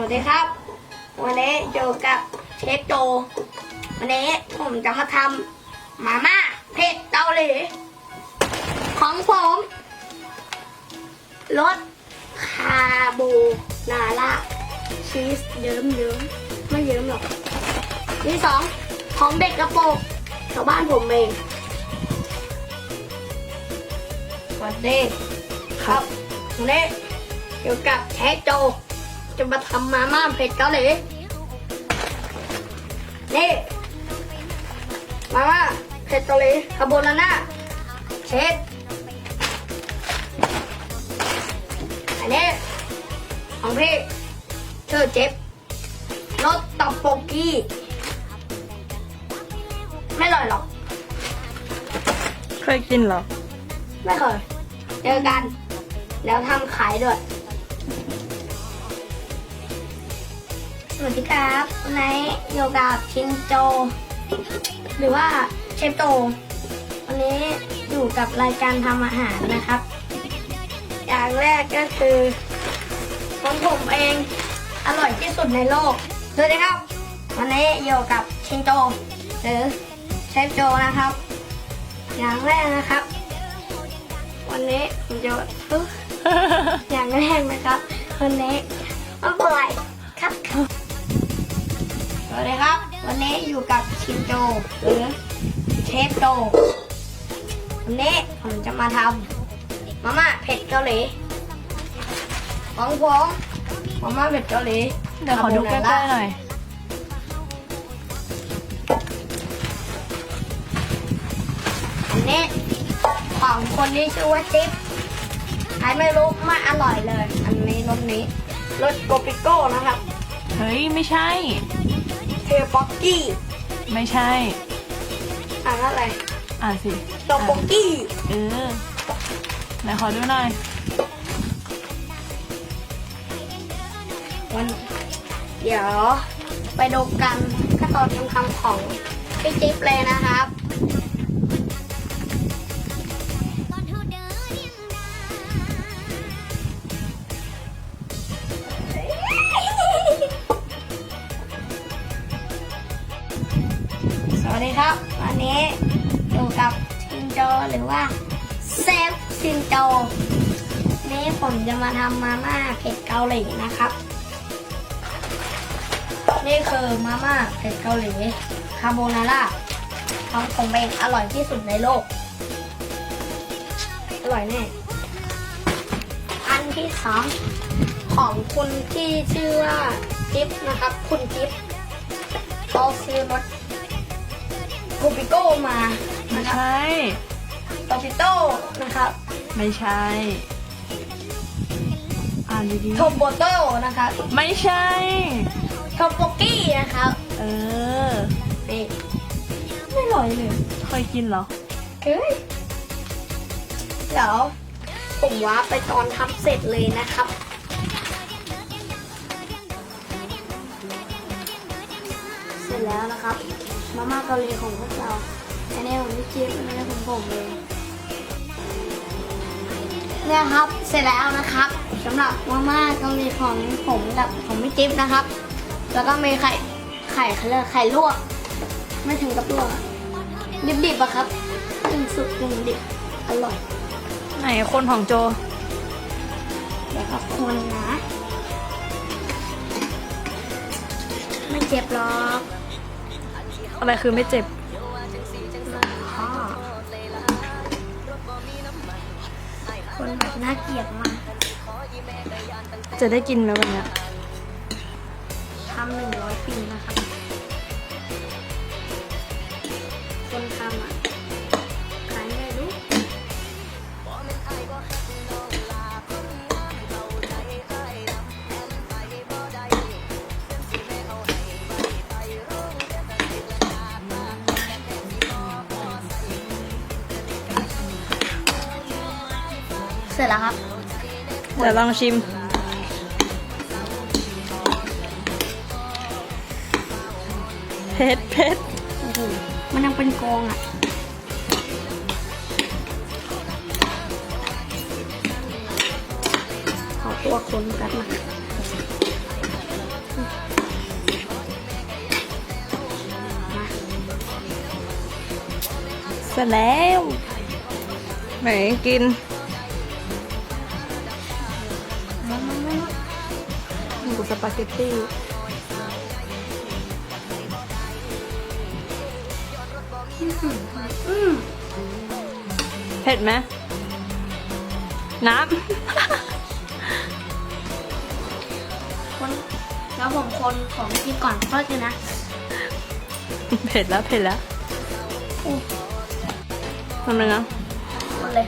วัสดีครับ วันนี้อยู่กับเชฟโจ วันนี้ผมจะมาทำมาม่าเผ็ดเกาหลีของผมรสคาโบนาร่าชีสเยิ้มเยิ้มๆไม่เยิ้มหรอกที่สองของเด็กกระโปรงชาวบ้านผมเองสวัสดีครับวันนี้อยู่กับเชฟโจ จะมาทำมาม่าเผ็ดเกาหลีนี่มาม่าเผ็ดเกาหลีคาโบนาร่าเชฟอันนี้ของพี่ชื่อเจ็บรสตอกโปกี้ไม่อร่อยหรอกเคยกินเหรอ ไม่เคยเจอกัน แล้วทำขายด้วย สวัสดีครับวันนี้อยู่กับชินโจ หรือว่าเชฟโต วันนี้อยู่กับรายการทำอาหารนะครับ อย่างแรกก็คือของผมเองอร่อยที่สุดในโลกสวัสดีครับ วันนี้อยู่กับชินโจ หรือเชฟโจนะครับ อย่างแรกนะครับ วันนี้ผมจะอยอย่างแรกนะครับ วันนี้ไม่เป็นไรครับ วัสดีครับ วันนี้อยู่กับชินโจหรือเชฟโจวันนี้ผมจะมาทำมาม่าเผ็ดเกาหลีของผมมาม่าเผ็ดเกาหลีเดี๋ยวขอดูใกล้ๆหน่อยอันนี้ของคนที่ชื่อว่าจิ๊บใครไม่รู้ไม่อร่อยเลย อันนี้รสนี้รสโกปิโก้นะครับ เฮ้ย ไม่ใช่ เทป๊อกกี้ไม่ใช่ อ่านว่าอะไรอ่านสิตอกโปกกี้เออไหนขอดูหน่อย วัน เดี๋ยว ไปดูกันขั้นตอนทำคำของพี่จิ๊บเลยนะครับ หรือว่าเซฟชินโจนี่ผมจะมาทำมาม่าเผ็ดเกาหลีนะครับ นี่คือมาม่าเผ็ดเกาหลีคาโบนาร่าของผมเองอร่อยที่สุดในโลก อร่อยแน่ อันที่สองของคุณที่ชื่อว่าจิ๊บนะครับ คุณจิ๊บเขาซื้อรถโกปิโก้มาไม่ใช่ ปิโต้นะครับไม่ใช่ อ่านดีโทโบโต้นะครับๆไม่ใช่ โทโปกี้นะครับเออ นี่ไม่อร่อยเลยเคยกินเหรอ เฮ้ยเดี๋ยวผมว่าไปตอนทำเสร็จเลยนะครับ เสร็จแล้วนะครับ มาม่าเกาหลีของพวกเราอันนี้ของพี่จิ๊บอันนี้ของผมเอง เนี่ยครับ เสร็จแล้วนะครับสำหรับมาม่าเกาหลีของผมกับของพี่จิ๊บนะครับ แล้วก็มีไข่ไข่เขาเรียกไข่ลวก ไม่ถึงกับลวกอะดิบๆอะครับกึ่งสุกกึ่งดิบอร่อย ไหนคนของโจ เดี๋ยวก็คนนะ ไม่เจ็บหรอกอะไรคือไม่เจ็บ คนแบบน่าเกลียดมากจะได้กินไหมวันเนี้ยทำหนึ่งร้อยปีนะครั สร็จแล้วครับเดี๋ยวลองชิม เผ็ดเผ็ดมันยังเป็นกองอะ ขอตัวคนกันนะเสร็จแล้ว ไหนกิน ปาเกตตี้อืมเผ็ดไหมน้คนแล้วผมคนของกินก่อนเพิ่มเลยนะำเผ็ดแล้วเผ็ดแล้วอู้ทำไมนะคนเลย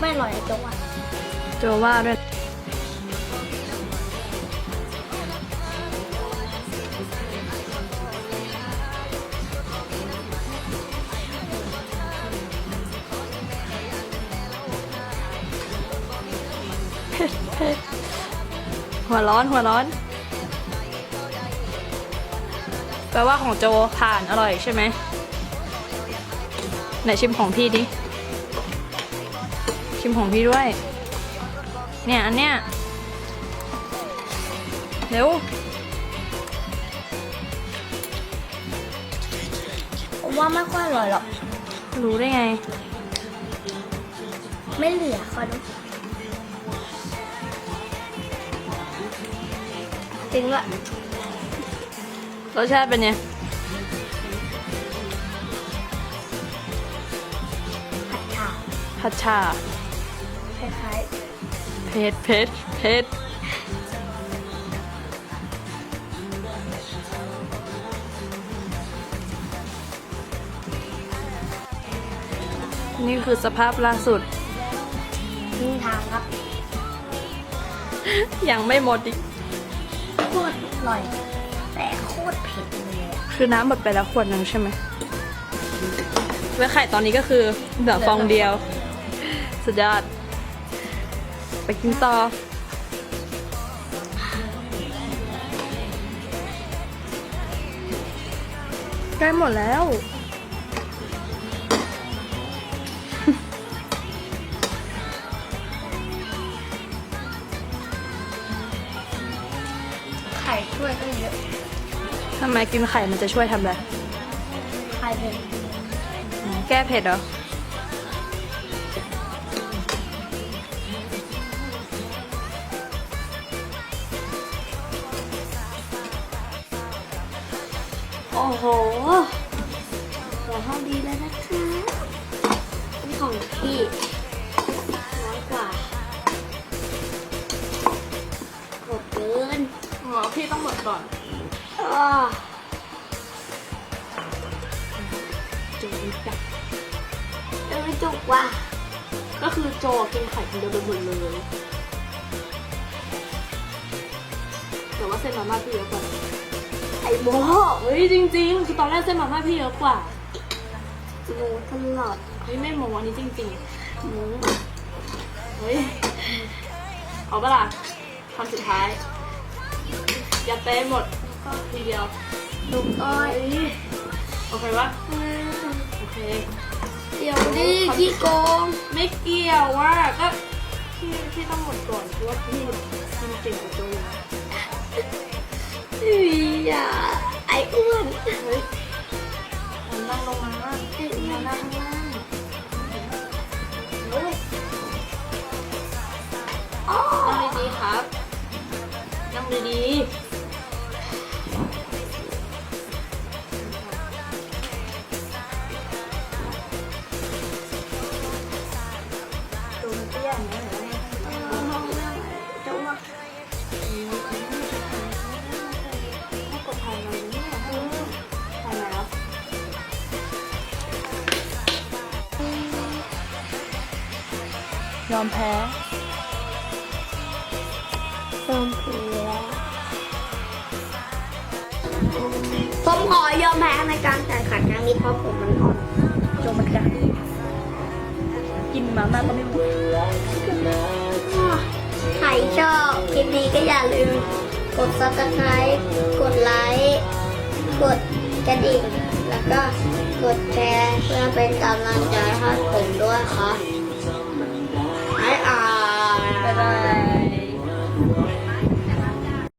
ไม่อร่อยเลยจังวะโจว่าด้วย หัวร้อนหัวร้อน แปลว่าของโจผ่านอร่อยใช่ไหมไหนชิมของพี่ดิ ชิมของพี่ด้วย เนี่ยอันเนี้ยเร็วผมว่าไม่ค่อยอร่อยหรอก รู้ได้ไง ไม่เหลือคอยดู จริงด้วยรสชาติเป็นไงผัดฉ่าผัดชาคล้ายเผ็ดเผ็ดเผ็ดนี่คือสภาพล่าสุด ๆนี่ทางครับ ยังไม่หมดอีก โคตรอร่อย แต่โคตรเผ็ดเลยอะคือน้ำหมดไปแล้วขวดหนึ่งใช่ไหมแล้วไข่ตอนนี้ก็คือเหลือฟองเดียว สุดยอด ไปกินต่อ ใกล้หมดแล้ว ช่วยก็เยอะทำไมกินไข่มันจะช่วยทำอะไรไข่เผ็ดแก้เผ็ดเหรอโอ้โหหัวห้องดีเลยนะคะนี่ของพี่ อ๋อพี่ต้องหมดก่อนอ้อโจไม่จับเออจุกว่ะก็คือโจกินไข่คนเดียวไปหมดเลยแต่ว่าเส้นมาม่าพี่เยอะกว่าไอ้โบเฮ้ยจริง ๆ คือตอนแรกเส้นมาม่าพี่เยอะกว่าหนูตลอดเฮ้ยไม่โมอันนี้จริงหนูๆเฮ้ยเอาเปะล่าคำสุดท้าย อย่าเต้หมดก็ทีเดียวลูกอ้อยเฮ้ยโอเคปะโอเคเดี๋ยวดิขี้โกงไม่เกี่ยวว่าก็พี่พี่ต้องหมดก่อนเพราะว่าพี่กินเก่งกว่าโจอยู่นะเฮ้ยอย่าไอ้อ้วนเฮ้ย ยอมแพ้เติมเกลือผมขอยอมแพ้ในการแข่งขันครั้งนี้เพราะผมมันอ่อนโจมันกัดกินมาม่าก็ไม่หมดใครชอบคลิปนี้ก็อย่าลืม กด subscribe กดไลค์ กดกระดิ่ง แล้วก็กดแชร์เพื่อเป็นกำลังใจให้ผมด้วยค่ะ Yeah.